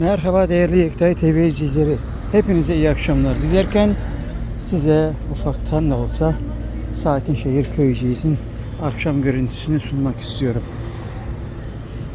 Merhaba değerli Yektay TV izleyicileri. Hepinize iyi akşamlar dilerken size ufaktan da olsa Sakin Şehir Köyceğiz'in akşam görüntüsünü sunmak istiyorum.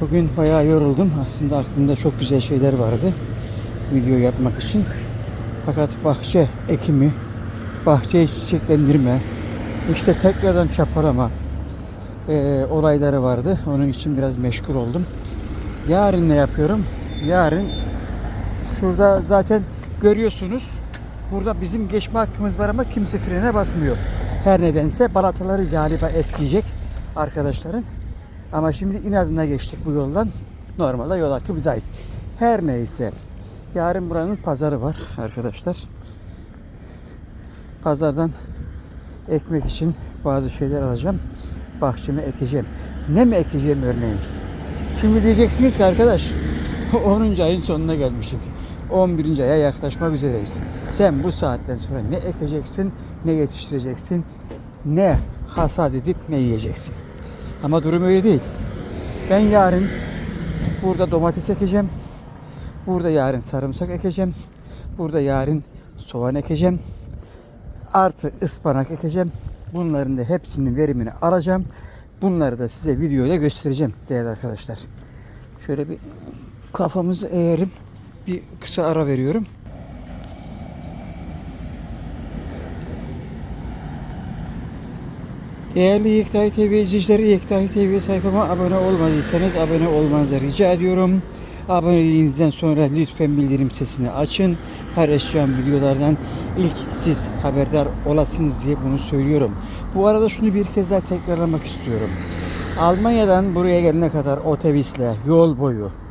Bugün bayağı yoruldum. Aslında aklımda çok güzel şeyler vardı video yapmak için. Fakat bahçe ekimi, bahçeyi çiçeklendirme, işte tekrardan çapalama eee, olayları vardı. Onun için biraz meşgul oldum. Yarın ne yapıyorum? Yarın şurada zaten görüyorsunuz. Burada bizim geçme hakkımız var ama kimse frene basmıyor. Her nedense balataları galiba eskiyecek arkadaşların. Ama şimdi inadına geçtik bu yoldan. Normalde yol hakkı bize ait. Her neyse. Yarın buranın pazarı var arkadaşlar. Pazardan ekmek için bazı şeyler alacağım. Bahçeme ekeceğim. Ne mi ekeceğim örneğin? Şimdi diyeceksiniz ki arkadaş 10. ayın sonuna gelmişik. 11. aya yaklaşmak üzereyiz. Sen bu saatten sonra ne ekeceksin, ne yetiştireceksin, ne hasat edip ne yiyeceksin. Ama durum öyle değil. Ben yarın burada domates ekeceğim. Burada yarın sarımsak ekeceğim. Burada yarın soğan ekeceğim. Artı ıspanak ekeceğim. Bunların da hepsinin verimini alacağım. Bunları da size videoyla göstereceğim değerli arkadaşlar. Şöyle bir kafamızı eğerim. Bir kısa ara veriyorum. Değerli Yektay TV izleyicileri, Yektay TV sayfama abone olmadıysanız abone olmanızı rica ediyorum. Aboneliğinizden sonra lütfen bildirim sesini açın. Paylaşacağım videolardan ilk siz haberdar olasınız diye bunu söylüyorum. Bu arada şunu bir kez daha tekrarlamak istiyorum. Almanya'dan buraya gelene kadar otobüsle yol boyu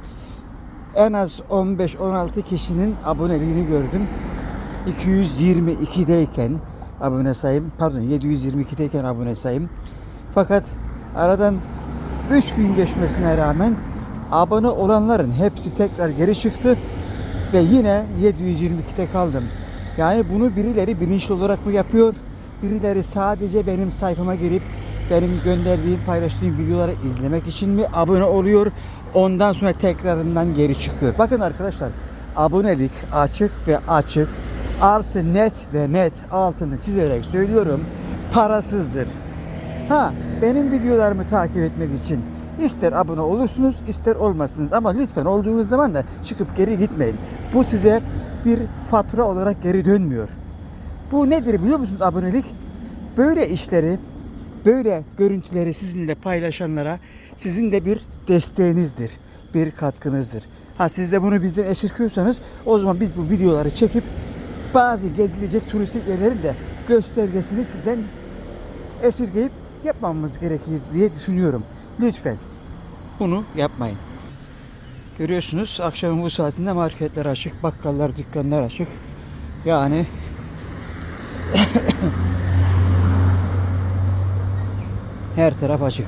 en az 15-16 kişinin aboneliğini gördüm. 222'deyken abone sayım, pardon 722'deyken abone sayım. Fakat aradan 3 gün geçmesine rağmen abone olanların hepsi tekrar geri çıktı ve yine 722'de kaldım. Yani bunu birileri bilinçli olarak mı yapıyor? Birileri sadece benim sayfama girip benim gönderdiğim, paylaştığım videoları izlemek için mi abone oluyor? Ondan sonra tekrarından geri çıkıyor. Bakın arkadaşlar, abonelik açık ve açık artı net ve net altını çizerek söylüyorum parasızdır. Ha benim videolarımı takip etmek için ister abone olursunuz ister olmazsınız ama lütfen olduğunuz zaman da çıkıp geri gitmeyin. Bu size bir fatura olarak geri dönmüyor. Bu nedir biliyor musunuz abonelik? Böyle işleri, böyle görüntüleri sizinle paylaşanlara sizin de bir desteğinizdir, bir katkınızdır. Ha siz de bunu bizden esirkiyorsanız o zaman biz bu videoları çekip bazı gezilecek turistik yerlerin de göstergesini sizden esirgeyip yapmamamız gerekir diye düşünüyorum. Lütfen bunu yapmayın. Görüyorsunuz akşamın bu saatinde marketler açık, bakkallar, dükkanlar açık. Yani her taraf açık.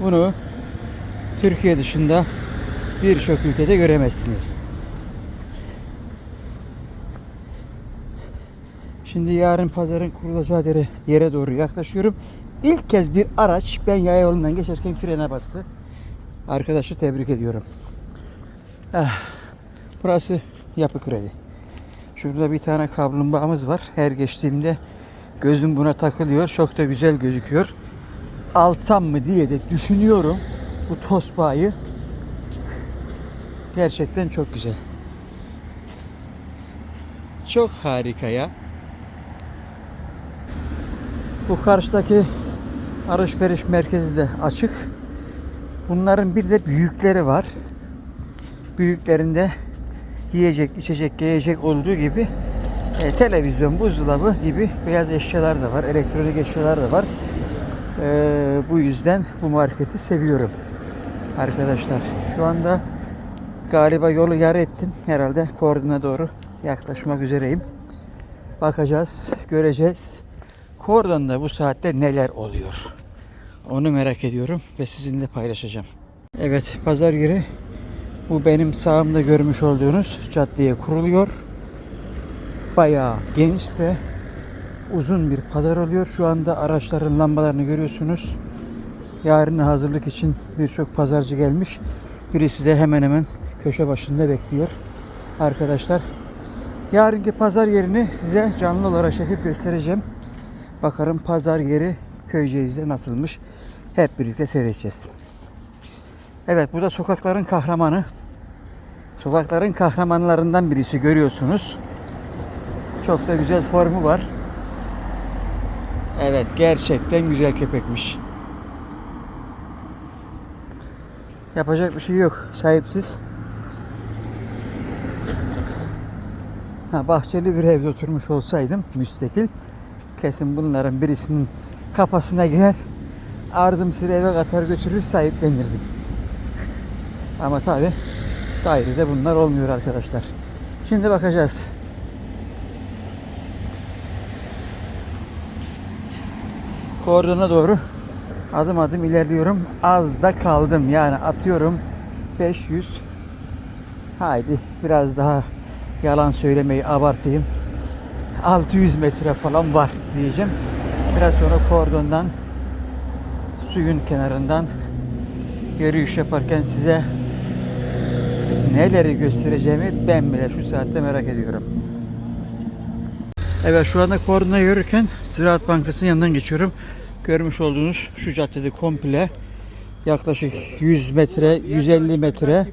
Bunu Türkiye dışında birçok ülkede göremezsiniz. Şimdi yarın pazarın kurulacağı yere, yere doğru yaklaşıyorum. İlk kez bir araç ben yaya yolundan geçerken frene bastı. Arkadaşı tebrik ediyorum. Ah, burası yapı kredi. Şurada bir tane kaplumbağamız var. Her geçtiğimde gözüm buna takılıyor. Çok da güzel gözüküyor. Alsam mı diye de düşünüyorum bu tosbağayı. Gerçekten çok güzel. Çok harika ya. Bu karşıdaki alışveriş merkezi de açık. Bunların bir de büyükleri var. Büyüklerinde yiyecek, içecek, giyecek olduğu gibi e, televizyon, buzdolabı gibi beyaz eşyalar da var, elektronik eşyalar da var. E, bu yüzden bu marketi seviyorum arkadaşlar. Şu anda galiba yolu yarı ettim. Herhalde koordine doğru yaklaşmak üzereyim. Bakacağız, göreceğiz. Kordon'da bu saatte neler oluyor? Onu merak ediyorum ve sizinle paylaşacağım. Evet, pazar yeri bu benim sağımda görmüş olduğunuz caddeye kuruluyor. Bayağı geniş ve uzun bir pazar oluyor. Şu anda araçların lambalarını görüyorsunuz. Yarına hazırlık için birçok pazarcı gelmiş. Birisi de hemen hemen köşe başında bekliyor. Arkadaşlar yarınki pazar yerini size canlı olarak çekip göstereceğim. Bakarım pazar yeri Köyceğiz'de nasılmış. Hep birlikte seyredeceğiz. Evet bu da sokakların kahramanı. Sokakların kahramanlarından birisi görüyorsunuz. Çok da güzel formu var. Evet gerçekten güzel köpekmiş. Yapacak bir şey yok. Sahipsiz. Ha, bahçeli bir evde oturmuş olsaydım müstakil kesin bunların birisinin kafasına girer ardım sıra eve katar götürür sahiplenirdim. Ama tabi dairede bunlar olmuyor arkadaşlar. Şimdi bakacağız. Kordona doğru adım adım ilerliyorum. Az da kaldım. Yani atıyorum 500. Haydi biraz daha yalan söylemeyi abartayım. 600 metre falan var diyeceğim. Biraz sonra kordondan suyun kenarından yürüyüş yaparken size neleri göstereceğimi ben bile şu saatte merak ediyorum. Evet şu anda kordona yürürken Ziraat Bankası'nın yanından geçiyorum. Görmüş olduğunuz şu caddede komple yaklaşık 100 metre, 150 metre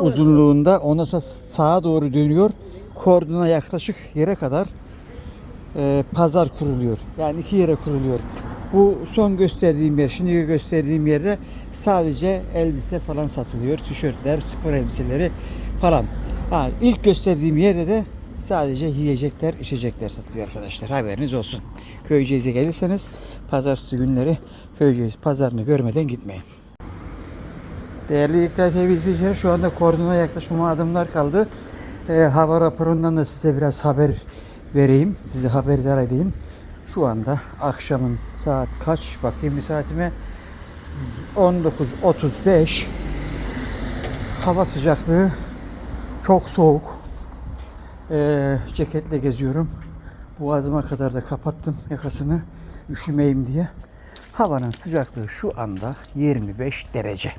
uzunluğunda ondan sonra sağa doğru dönüyor. Kordona yaklaşık yere kadar e, pazar kuruluyor. Yani iki yere kuruluyor. Bu son gösterdiğim yer, şimdi gösterdiğim yerde sadece elbise falan satılıyor. Tişörtler, spor elbiseleri falan. Ha, ilk gösterdiğim yerde de sadece yiyecekler, içecekler satılıyor arkadaşlar. Haberiniz olsun. Köyceğiz'e gelirseniz pazartesi günleri Köyceğiz pazarını görmeden gitmeyin. Değerli İktidar TV izleyiciler şu anda kordona yaklaşmama adımlar kaldı. Ee, hava raporundan da size biraz haber vereyim. Sizi haberdar edeyim. Şu anda akşamın saat kaç? Bakayım bir saatime. 19.35 Hava sıcaklığı çok soğuk. Ee, ceketle geziyorum. Boğazıma kadar da kapattım yakasını üşümeyim diye. Havanın sıcaklığı şu anda 25 derece.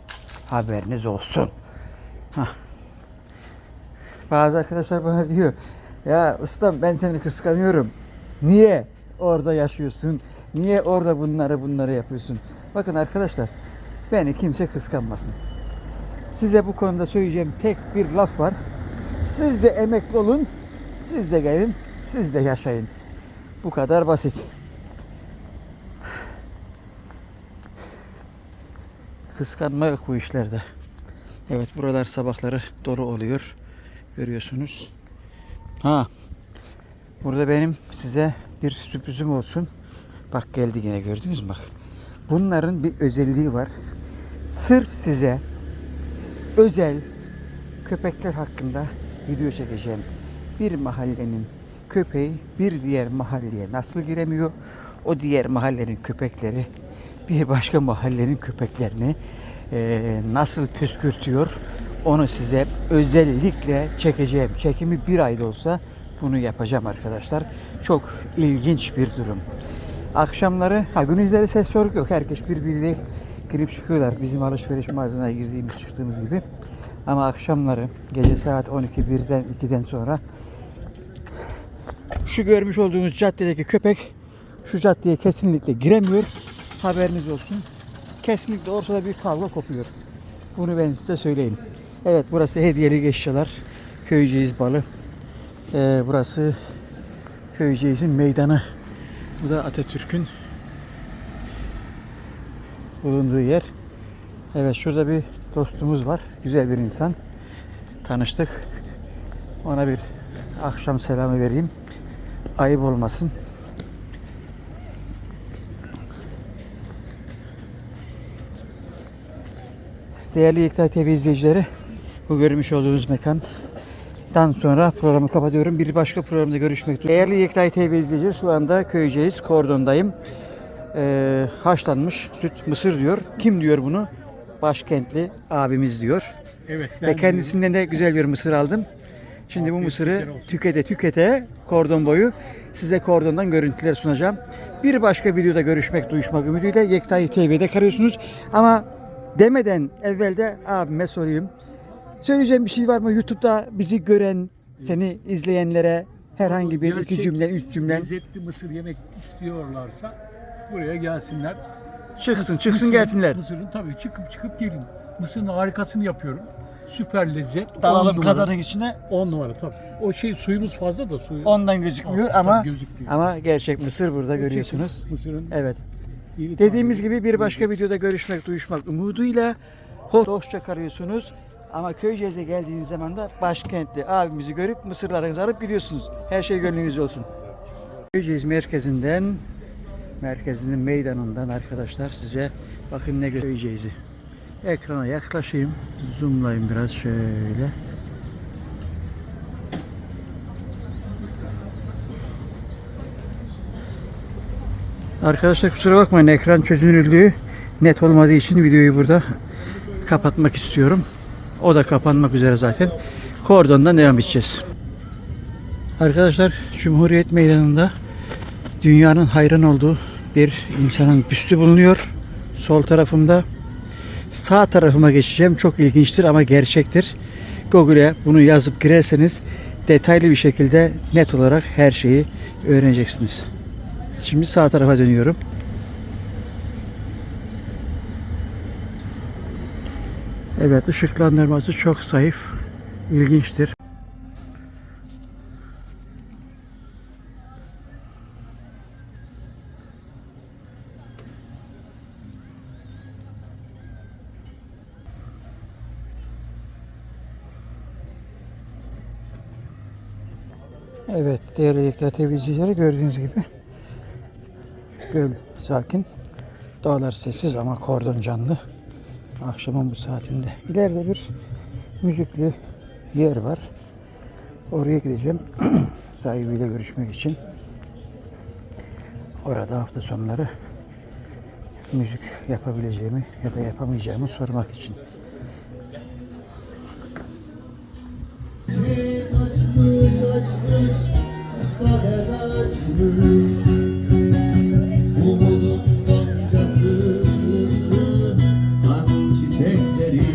Haberiniz olsun. Hah. Bazı arkadaşlar bana diyor ya ustam ben seni kıskanıyorum. Niye orada yaşıyorsun? Niye orada bunları bunları yapıyorsun? Bakın arkadaşlar beni kimse kıskanmasın. Size bu konuda söyleyeceğim tek bir laf var. Siz de emekli olun. Siz de gelin. Siz de yaşayın. Bu kadar basit. Kıskanma yok bu işlerde. Evet buralar sabahları dolu oluyor. Görüyorsunuz. Ha. Burada benim size bir sürprizim olsun. Bak geldi yine gördünüz mü bak. Bunların bir özelliği var. Sırf size özel köpekler hakkında video çekeceğim. Bir mahallenin köpeği bir diğer mahalleye nasıl giremiyor? O diğer mahallenin köpekleri bir başka mahallenin köpeklerini eee, nasıl püskürtüyor? Onu size özellikle çekeceğim. Çekimi bir ayda olsa bunu yapacağım arkadaşlar. Çok ilginç bir durum. Akşamları, ha gündüzleri ses soruk yok. Herkes birbiriyle girip çıkıyorlar. Bizim alışveriş mağazasına girdiğimiz çıktığımız gibi. Ama akşamları gece saat 12 1'den 2'den sonra şu görmüş olduğunuz caddedeki köpek şu caddeye kesinlikle giremiyor. Haberiniz olsun. Kesinlikle ortada bir kavga kopuyor. Bunu ben size söyleyeyim. Evet burası hediyelik eşyalar. Köyceğiz balı. Ee, burası Köyceğiz'in meydanı. Bu da Atatürk'ün bulunduğu yer. Evet şurada bir dostumuz var. Güzel bir insan. Tanıştık. Ona bir akşam selamı vereyim. Ayıp olmasın. Değerli Yekta TV izleyicileri, bu görmüş olduğunuz mekandan sonra programı kapatıyorum. Bir başka programda görüşmek üzere. Değerli Yekta TV izleyicileri, şu anda Köyceğiz, Kordon'dayım. Ee, haşlanmış süt, mısır diyor. Kim diyor bunu? Başkentli abimiz diyor. Evet. Ve kendisinden de güzel bir mısır aldım. Şimdi bu mısırı tükete tükete kordon boyu size kordondan görüntüler sunacağım. Bir başka videoda görüşmek, duyuşmak ümidiyle Yekta'yı TV'de karıyorsunuz. Ama demeden evvel de abime sorayım. söyleyeceğim bir şey var mı? YouTube'da bizi gören, seni izleyenlere herhangi bir iki cümle, üç cümle Lezzetli mısır yemek istiyorlarsa buraya gelsinler. Çıksın, çıksın Mısırın- gelsinler. Mısırın tabii çıkıp çıkıp gelin. Mısırın harikasını yapıyorum. Süper lezzet. Dalalım kazanın içine. 10 numara tabii. O şey suyumuz fazla da suyu. Ondan gözükmüyor Tabii ama gözükmüyor. ama gerçek mısır burada görüyorsunuz. Mısırın Evet. iri Dediğimiz taneli- gibi bir başka videoda görüşmek, duyuşmak umuduyla ho- hoşça kalıyorsunuz. Ama Köyceğiz'e geldiğiniz zaman da başkentte abimizi görüp mısırlarınızı alıp gidiyorsunuz. Her şey gönlünüzce olsun. Köyceğiz merkezinden, merkezinin meydanından arkadaşlar size bakın ne göreceğiz. Ekrana yaklaşayım. Zoomlayayım biraz şöyle. Arkadaşlar kusura bakmayın ekran çözünürlüğü net olmadığı için videoyu burada kapatmak istiyorum. O da kapanmak üzere zaten. Kordondan devam edeceğiz. Arkadaşlar Cumhuriyet Meydanı'nda dünyanın hayran olduğu bir insanın büstü bulunuyor. Sol tarafımda sağ tarafıma geçeceğim. Çok ilginçtir ama gerçektir. Google'e bunu yazıp girerseniz detaylı bir şekilde net olarak her şeyi öğreneceksiniz. Şimdi sağ tarafa dönüyorum. Evet ışıklandırması çok zayıf. İlginçtir. Evet değerli Yekta TV izleyicileri gördüğünüz gibi göl sakin. Dağlar sessiz ama kordon canlı. Akşamın bu saatinde. İleride bir müzikli yer var. Oraya gideceğim. Sahibiyle görüşmek için. Orada hafta sonları müzik yapabileceğimi ya da yapamayacağımı sormak için. Umudun goncası Kan çiçekleri.